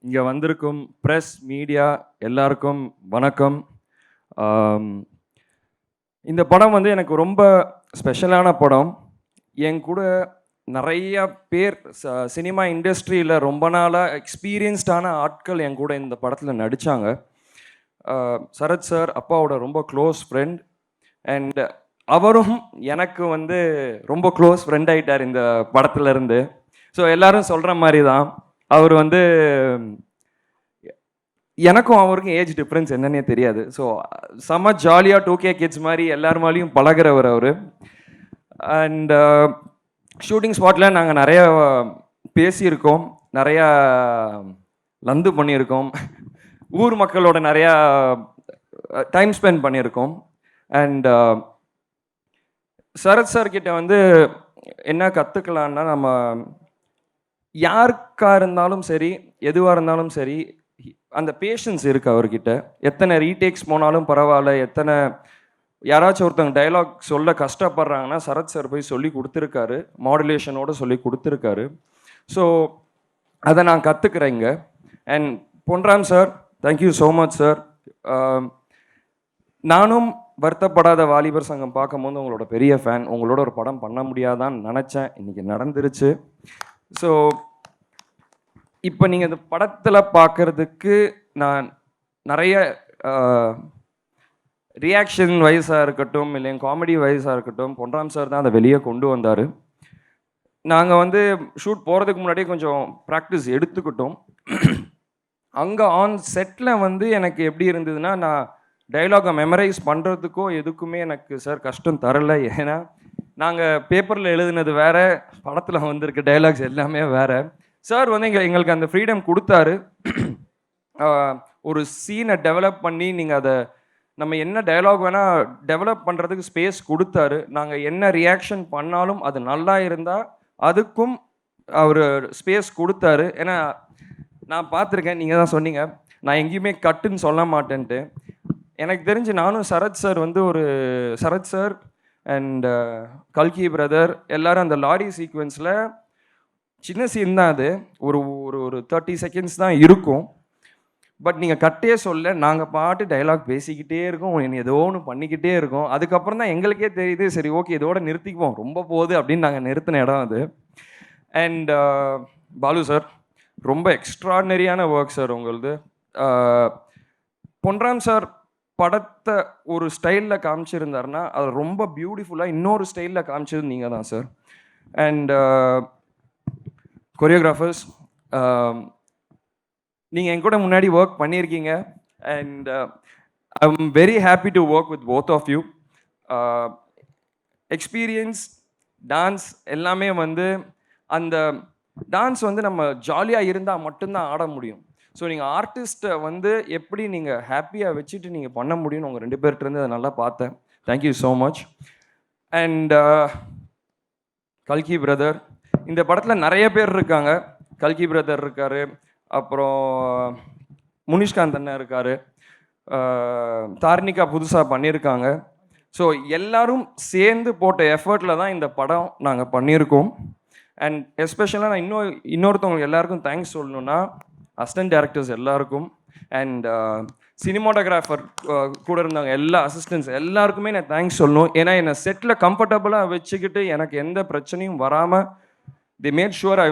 இங்கே வந்திருக்கும் press media எல்லாருக்கும் வணக்கம். இந்த படம் வந்து எனக்கு ரொம்ப ஸ்பெஷலான படம். என் கூட நிறைய பேர் ச- சினிமா இண்டஸ்ட்ரியில் ரொம்ப நாளாக எக்ஸ்பீரியன்ஸ்டான ஆட்கள் என் கூட இந்த படத்தில் நடித்தாங்க சரத் சார் அப்பாவோட ரொம்ப க்ளோஸ் ஃப்ரெண்ட் அண்ட் அவரும் எனக்கு வந்து ரொம்ப க்ளோஸ் ஃப்ரெண்ட் ஆயிட்டார் இந்த படத்துலேருந்து ஸோ எல்லோரும் சொல்கிற மாதிரி தான் அவர் வந்து எனக்கும் அவருக்கும் ஏஜ் டிஃப்ரென்ஸ் என்னன்னே தெரியாது. ஸோ செம்ம ஜாலியாக டூ கே கிட்ஸ் மாதிரி எல்லார் பழகிறவர் பழகுறவர் அவர். அண்ட் ஷூட்டிங் uh, ஸ்பாட்டில் நாங்கள் நிறையா பேசியிருக்கோம். நிறையா லந்து பண்ணியிருக்கோம். ஊர் மக்களோட நிறையா டைம் ஸ்பெண்ட் பண்ணியிருக்கோம். அண்ட் uh, சரத் சார் கிட்ட வந்து என்ன கற்றுக்கலான்னா நம்ம யாருக்காக இருந்தாலும் சரி எதுவாக இருந்தாலும் சரி அந்த பேஷன்ஸ் இருக்கு அவர்கிட்ட. எத்தனை ரீடேக்ஸ் போனாலும் பரவாயில்ல எத்தனை யாராச்சும் ஒருத்தவங்க டயலாக் சொல்ல கஷ்டப்படுறாங்கன்னா சரத் சார் போய் சொல்லி கொடுத்துருக்காரு. மாடுலேஷனோட சொல்லி கொடுத்துருக்காரு. ஸோ அதை நான் கற்றுக்குறேங்க and Ponram sir thank you so much sir நானும் வருத்தப்படாத வாலிபர் சங்கம் பார்க்கும்போது உங்களோட பெரிய ஃபேன் உங்களோட ஒரு படம் பண்ண முடியாதான்னு நினச்சேன். இன்றைக்கி நடந்துருச்சு. ஸோ இப்போ நீங்கள் இந்த படத்தில் பார்க்கறதுக்கு நான் நிறைய ரியாக்ஷன் வைஸாக இருக்கட்டும் இல்லை காமெடி வைஸாக இருக்கட்டும் பொன்ராம் சார் தான் அதை வெளியே கொண்டு வந்தார். நாங்கள் வந்து ஷூட் போகிறதுக்கு முன்னாடியே கொஞ்சம் ப்ராக்டிஸ் எடுத்துக்கிட்டோம். அங்கே ஆன் செட்டில் வந்து எனக்கு எப்படி இருந்ததுன்னா நான் டைலாகை மெமரைஸ் பண்ணுறதுக்கோ எதுக்குமே எனக்கு சார் கஷ்டம் தரலை. ஏன்னா நாங்கள் பேப்பரில் எழுதுனது வேறு படத்தில் வந்திருக்க டைலாக்ஸ் எல்லாமே வேறு. சார் வந்து எங்கள் எங்களுக்கு அந்த ஃப்ரீடம் கொடுத்தாரு. ஒரு சீனை டெவலப் பண்ணி நீங்கள் அதை நம்ம என்ன டயலாக் வேணால் டெவலப் பண்ணுறதுக்கு ஸ்பேஸ் கொடுத்தாரு. நாங்கள் என்ன ரியாக்ஷன் பண்ணாலும் அது நல்லா இருந்தால் அதுக்கும் அவர் ஸ்பேஸ் கொடுத்தாரு. ஏன்னா நான் பார்த்துருக்கேன் நீங்கள் தான் சொன்னீங்க. நான் எங்கேயுமே கட்டுன்னு சொல்ல மாட்டேன்ட்டு. எனக்கு தெரிஞ்சு நானும் சரத் சார் வந்து ஒரு சரத் சார் அண்ட் கல்கி பிரதர் எல்லாரும் அந்த லாரி சீக்வென்ஸில் சின்ன சீன் தான் அது. ஒரு ஒரு ஒரு தேர்ட்டி செகண்ட்ஸ் தான் இருக்கும். பட் நீங்கள் கட்டே சொல்ல நாங்கள் பாட்டு டைலாக் பேசிக்கிட்டே இருக்கோம். என்ன ஏதோ ஒன்று பண்ணிக்கிட்டே இருக்கோம். அதுக்கப்புறம் தான் எங்களுக்கே தெரியுது சரி ஓகே இதோட நிறுத்திக்குவோம். ரொம்ப போகுது அப்படின்னு நாங்கள் நிறுத்தின இடம் அது. அண்ட் uh, பாலு சார் ரொம்ப எக்ஸ்ட்ராடினரியான ஒர்க் சார் உங்களது. Uh, பொன்ராம் சார் படத்தை ஒரு ஸ்டைலில் காமிச்சிருந்தாருன்னா அது ரொம்ப பியூட்டிஃபுல்லாக இன்னொரு ஸ்டைலில் காமிச்சது நீங்கள் தான் சார் அண்ட் கொரியோகிராஃபர்ஸ் நீங்கள் என் கூட முன்னாடி ஒர்க் பண்ணியிருக்கீங்க. And I am very happy to work with both of you experience dance எல்லாமே வந்து அந்த டான்ஸ் வந்து நம்ம ஜாலியாக இருந்தால் மட்டும்தான் ஆட முடியும். ஸோ நீங்கள் ஆர்டிஸ்ட்டை வந்து எப்படி நீங்கள் ஹாப்பியாக வச்சுட்டு நீங்கள் பண்ண முடியும்னு உங்கள் ரெண்டு பேர்கிட்ட அதை நல்லா பார்த்தேன். Thank you so much and கல்கி பிரதர் இந்த படத்தில் நிறைய பேர் இருக்காங்க. கல்கி பிரதர் இருக்கார். அப்புறம் முனிஷ்காந்த் அண்ணன் இருக்கார். தார்னிகா புதுசாக பண்ணியிருக்காங்க. ஸோ எல்லாரும் சேர்ந்து போட்ட எஃபர்ட்டில் தான் இந்த படம் நாங்கள் பண்ணியிருக்கோம். அண்ட் எஸ்பெஷலாக நான் இன்னொரு இன்னொருத்தவங்க எல்லாருக்கும் தேங்க்ஸ் சொல்லணுன்னா அசிஸ்டன்ட் டேரக்டர்ஸ் எல்லாருக்கும் அண்ட் சினிமாட்டோகிராஃபர் uh, uh, கூட இருந்தவங்க எல்லா அசிஸ்டன்ஸ் எல்லாருக்குமே நான் தேங்க்ஸ் சொல்லணும். ஏன்னா என்னை செட்டில் கம்ஃபர்டபுளாக வச்சுக்கிட்டு எனக்கு எந்த பிரச்சனையும் வராமல் தி மேட் ஷுவர் ஐ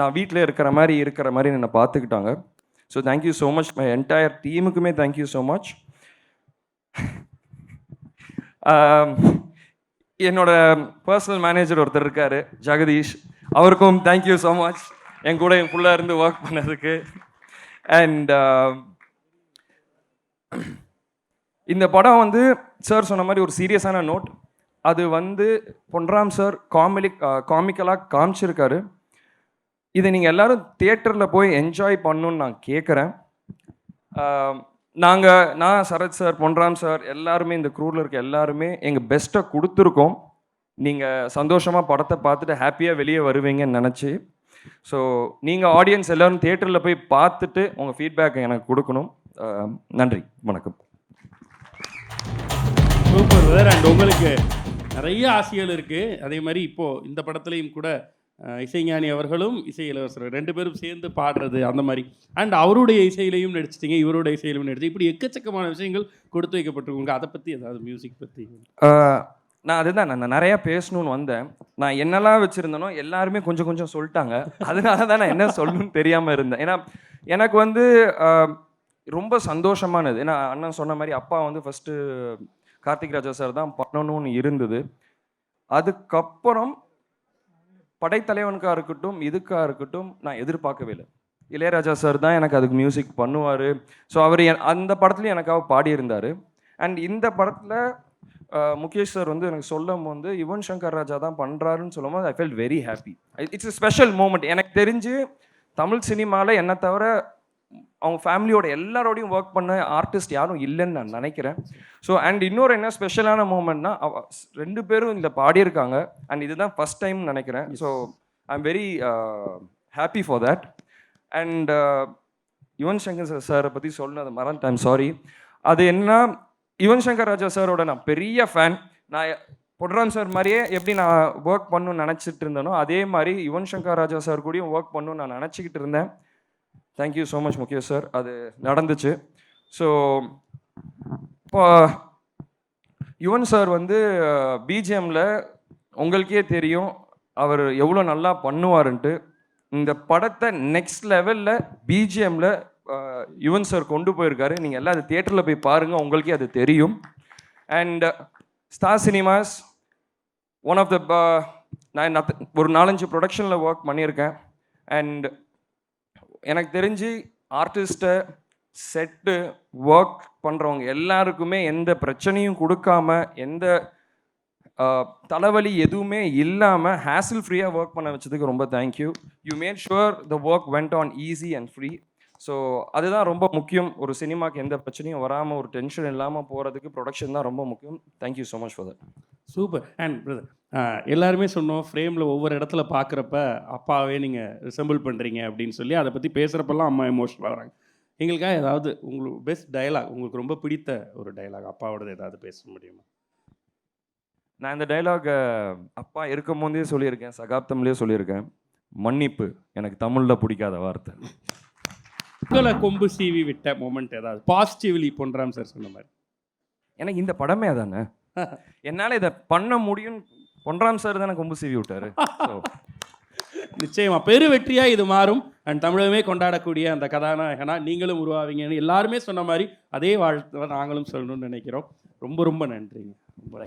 நான் வீட்டில் இருக்கிற மாதிரி இருக்கிற மாதிரி என்னை பார்த்துக்கிட்டாங்க. So thank you so much my entire டீமுக்குமே thank you so much என்னோட பர்சனல் மேனேஜர் ஒருத்தர் இருக்கார் ஜெகதீஷ். அவருக்கும் தேங்க்யூ ஸோ மச் என் கூட என் ஃபுல்லாக இருந்து ஒர்க் பண்ணதுக்கு. அண்ட் um, இந்த படம் வந்து சார் சொன்ன மாதிரி ஒரு சீரியஸான நோட் அது வந்து பொன்ராம் சார் காமெடி காமிக்கலாக காமிச்சிருக்காரு. இதை நீங்கள் எல்லோரும் தியேட்டரில் போய் என்ஜாய் பண்ணுன்னு நான் கேட்குறேன் நாங்கள் நான் சரத் சார் பொன்ராம் சார் எல்லாருமே இந்த க்ரூவில் இருக்க எல்லாருமே எங்கள் பெஸ்ட்டை கொடுத்துருக்கோம். நீங்கள் சந்தோஷமாக படத்தை பார்த்துட்டு ஹாப்பியாக வெளியே வருவீங்கன்னு நினச்சி. ஸோ நீங்கள் ஆடியன்ஸ் எல்லாரும் தியேட்டரில் போய் பார்த்துட்டு உங்கள் ஃபீட்பேக் எனக்கு கொடுக்கணும். நன்றி. வணக்கம். சூப்பர் பிரதர் அண்ட் உங்களுக்கு நிறைய ஆசைகள் இருக்குது அதே மாதிரி இப்போது இந்த படத்துலையும் கூட இசைஞானி அவர்களும் இசை இளவரசர் ரெண்டு பேரும் சேர்ந்து பாடுறது அந்த மாதிரி. அண்ட் அவருடைய இசையிலையும் நடிச்சிட்டீங்க இவருடைய இசையிலையும் நடிச்சு இப்படி எக்கச்சக்கமான விஷயங்கள் கொடுத்து வைக்கப்பட்டிருக்குங்க. அதை பற்றி ஏதாவது மியூசிக் பற்றி நான் அதுதான் நான் நிறையா பேசணும்னு வந்தேன். நான் என்னெல்லாம் வச்சுருந்தேனோ எல்லாருமே கொஞ்சம் கொஞ்சம் சொல்லிட்டாங்க. அதனால தான் நான் என்ன சொல்லணும்னு தெரியாமல் இருந்தேன். ஏன்னா எனக்கு வந்து ரொம்ப சந்தோஷமானது. ஏன்னா அண்ணன் சொன்ன மாதிரி அப்பா வந்து ஃபஸ்ட்டு கார்த்திக் ராஜா சார் தான் பண்ணணும்னு இருந்தது. அதுக்கப்புறம் படைத்தலைவனுக்காக இருக்கட்டும் இதுக்காக இருக்கட்டும் நான் எதிர்பார்க்கவே இல்லை. இளையராஜா சார் தான் எனக்கு அதுக்கு மியூசிக் பண்ணுவார். ஸோ அவர் என்- அந்த படத்துலையும் எனக்காக பாடியிருந்தார். அண்ட் இந்த படத்தில் முகேஷ் சார் வந்து எனக்கு சொல்லும் போது யுவன் சங்கர் ராஜா தான் பண்ணுறாருன்னு சொல்லும் போது I fell very happy it's special moment எனக்கு தெரிஞ்சு தமிழ் சினிமாவில் என்னை தவிர அவங்க ஃபேமிலியோட எல்லாரோடையும் ஒர்க் பண்ண ஆர்டிஸ்ட் யாரும் இல்லைன்னு நான் நினைக்கிறேன். ஸோ அண்ட் இன்னொரு என்ன ஸ்பெஷலான மூமெண்ட்னா ரெண்டு பேரும் இதில் பாடியிருக்காங்க. அண்ட் இதுதான் ஃபஸ்ட் டைம் நினைக்கிறேன். So I am very happy for that and Yuvan Shankar சாரை பற்றி சொன்னது மறந்துட்டேன். சாரி அது என்ன யுவன் சங்கர் ராஜா சாரோட நான் பெரிய ஃபேன் நான் பொட்ரான் சார் மாதிரியே எப்படி நான் ஒர்க் பண்ணணும்னு நினச்சிட்டு இருந்தேனோ அதே மாதிரி யுவன் சங்கர் ராஜா சார் கூடயும் ஒர்க் பண்ணணும்னு நான் நினச்சிக்கிட்டு இருந்தேன். தேங்க்யூ ஸோ மச் முக்கிய சார். அது நடந்துச்சு. ஸோ இப்போ யுவன் சார் வந்து பிஜிஎம்மில் உங்களுக்கே தெரியும் அவர் எவ்வளோ நல்லா பண்ணுவாருன்ட்டு. இந்த படத்தை நெக்ஸ்ட் லெவலில் பிஜிஎம்மில் யுவன் சார் கொண்டு போயிருக்காரு. நீங்கள் எல்லாம் அது தியேட்டரில் போய் பாருங்கள் உங்களுக்கே அது தெரியும். And Star Cinemas one of the நான் நத்த- ஒரு நாலஞ்சு ப்ரொடக்ஷனில் ஒர்க் பண்ணியிருக்கேன். அண்ட் எனக்கு தெரிஞ்சு ஆர்டிஸ்ட்டை செட்டு ஒர்க் பண்ணுறவங்க எல்லாருக்குமே எந்த பிரச்சனையும் கொடுக்காம எந்த தலைவலி எதுவுமே இல்லாமல் ஹேசில் ஃப்ரீயாக ஒர்க் பண்ண வச்சதுக்கு ரொம்ப thank you you made sure the work went on easy and free so அதுதான் ரொம்ப முக்கியம். ஒரு சினிமாக்கு எந்த பிரச்சனையும் வராமல் ஒரு டென்ஷன் இல்லாமல் போகிறதுக்கு ப்ரொடக்ஷன் தான் ரொம்ப முக்கியம். Thank you so much for that super and brother எல்லாருமே சொன்னோம் ஃப்ரேமில் ஒவ்வொரு இடத்துல பார்க்குறப்ப அப்பாவே நீங்கள் ரிசம்பிள் பண்ணுறீங்க அப்படின்னு சொல்லி அதை பற்றி பேசுகிறப்பெல்லாம் அம்மா எமோஷனல் வராங்க. எங்களுக்காக ஏதாவது உங்களுக்கு பெஸ்ட் டயலாக் உங்களுக்கு ரொம்ப பிடித்த ஒரு டயலாக் அப்பாவோடது ஏதாவது பேச முடியுமா? நான் இந்த டைலாக் அப்பா இருக்கும் போதே சொல்லியிருக்கேன் சகாப்தம்லேயே சொல்லியிருக்கேன். மன்னிப்பு எனக்கு தமிழில் பிடிக்காத வார்த்தை. உங்களை கொம்பு சீவி விட்ட மொமெண்ட் ஏதாவது? பாசிட்டிவ்லி பொன்றாம் சார் சொன்ன மாதிரி. எனக்கு இந்த படமே அதானே? என்னால் இதை பண்ண முடியும். பொன்ராம் சார் தானே கொம்பு சீவி விட்டாரு. நிச்சயமா. பெரு வெற்றியா இது மாறும். அண்ட் தமிழகமே கொண்டாடக்கூடிய அந்த கதாநாயகனா நீங்களும் உருவாவீங்கன்னு எல்லாருமே சொன்ன மாதிரி அதே வாழ்த்து நாங்களும் சொல்லணும்னு நினைக்கிறோம். ரொம்ப ரொம்ப நன்றிங்க. ரொம்ப